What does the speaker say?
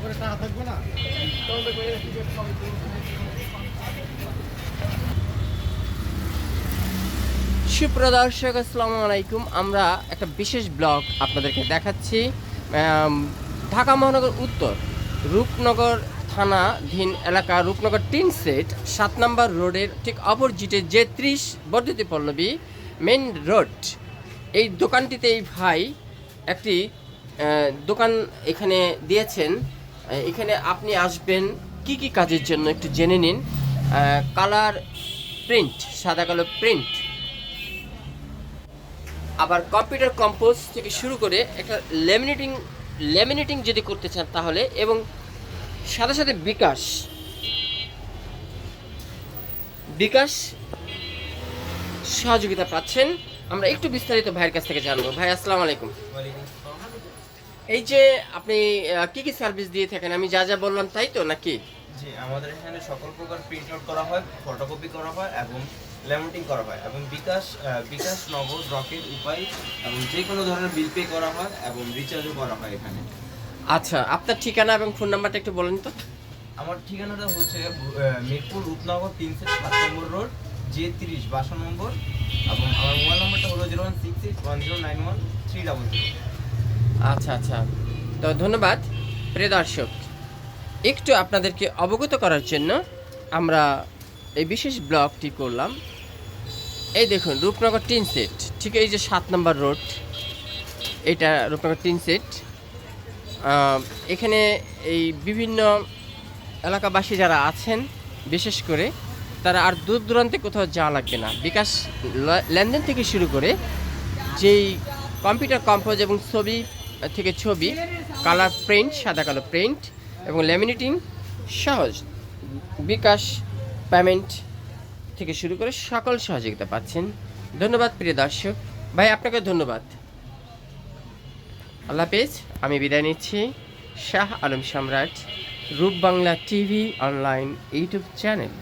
পকেটে সুপ্রদর্শক আসসালামু আলাইকুম। আমরা একটা বিশেষ ব্লগ আপনাদেরকে দেখাচ্ছি। ঢাকা মহানগর উত্তর, রূপনগর থানাধীন এলাকা, রূপনগর টিন সেট, সাত নম্বর রোডের ঠিক অপোজিটে যে ত্রিশ বর্ধিত পল্লবী মেন রোড, এই দোকানটিতে এই ভাই একটি দোকান এখানে দিয়েছেন। এখানে আপনি আসবেন, কি কি কাজের জন্য একটু জেনে নিন। কালার প্রিন্ট, সাদা কালো প্রিন্ট। আবার কম্পিউটার কম্পোজ থেকে শুরু করে একটা লেমিনেটিং লেমিনেটিং যদি করতে চান তাহলে, এবং সাথে সাথে বিকাশ। বিকাশ সহযোগিতা পাচ্ছেন। আমরা একটু বিস্তারিত ভাইয়ের কাছ থেকে জানব। ভাই, আসসালামু আলাইকুম। এই যে আপনি কি কি সার্ভিস দিয়ে থাকেন? আমি যা যা বললাম তাই তো নাকি? জি আমাদের এখানে সকল প্রকার প্রিন্ট আউট করা হয় ফটোকপি করা হয় এবং ল্যামিনেটিং করা হয় এবং বিকাশ বিকাশ নগদ রকেট উপায় এবং যে কোনো ধরনের বিল পে করা হয় এবং রিচার্জও করা হয় এখানে। আচ্ছা আপনার ঠিকানা এবং ফোন নাম্বারটা একটু বলেন তো। আমার ঠিকানাটা হচ্ছে মিরপুর রূপনগর তিনশো সাত নম্বর রোড জে তিরিশ বাসা নম্বর এবং আমার মোবাইল নম্বরটা হলো zero one six six one zero nine one three double zero আচ্ছা আচ্ছা। তো ধন্যবাদ, প্রিয় দর্শক। একটু আপনাদেরকে অবগত করার জন্য আমরা এই বিশেষ ব্লগটি করলাম। এই দেখুন, রূপনগর টিন সেট। ঠিক এই যে সাত নম্বর রোড, এটা রূপনগর টিন সেট। এখানে এই বিভিন্ন এলাকাবাসী যারা আছেন, বিশেষ করে, তারা আর দূর দূরান্তে কোথাও যাওয়া লাগবে না। বিকাশ লেনদেন থেকে শুরু করে, যেই কম্পিউটার কম্পোজ এবং ছবি থেকে ছবি, কালার প্রিন্ট, সাদা কালো প্রিন্ট এবং ল্যামিনেটিং সহজ। বিকাশ পেমেন্ট থেকে শুরু করে সকল সহযোগিতা পাচ্ছেন। ধন্যবাদ প্রিয় দর্শক। ভাই, আপনাকে ধন্যবাদ। আল্লাহ হাফেজ, আমি বিদায় নিচ্ছি। Shah Alam Samrat Rup Bangla TV online YouTube channel.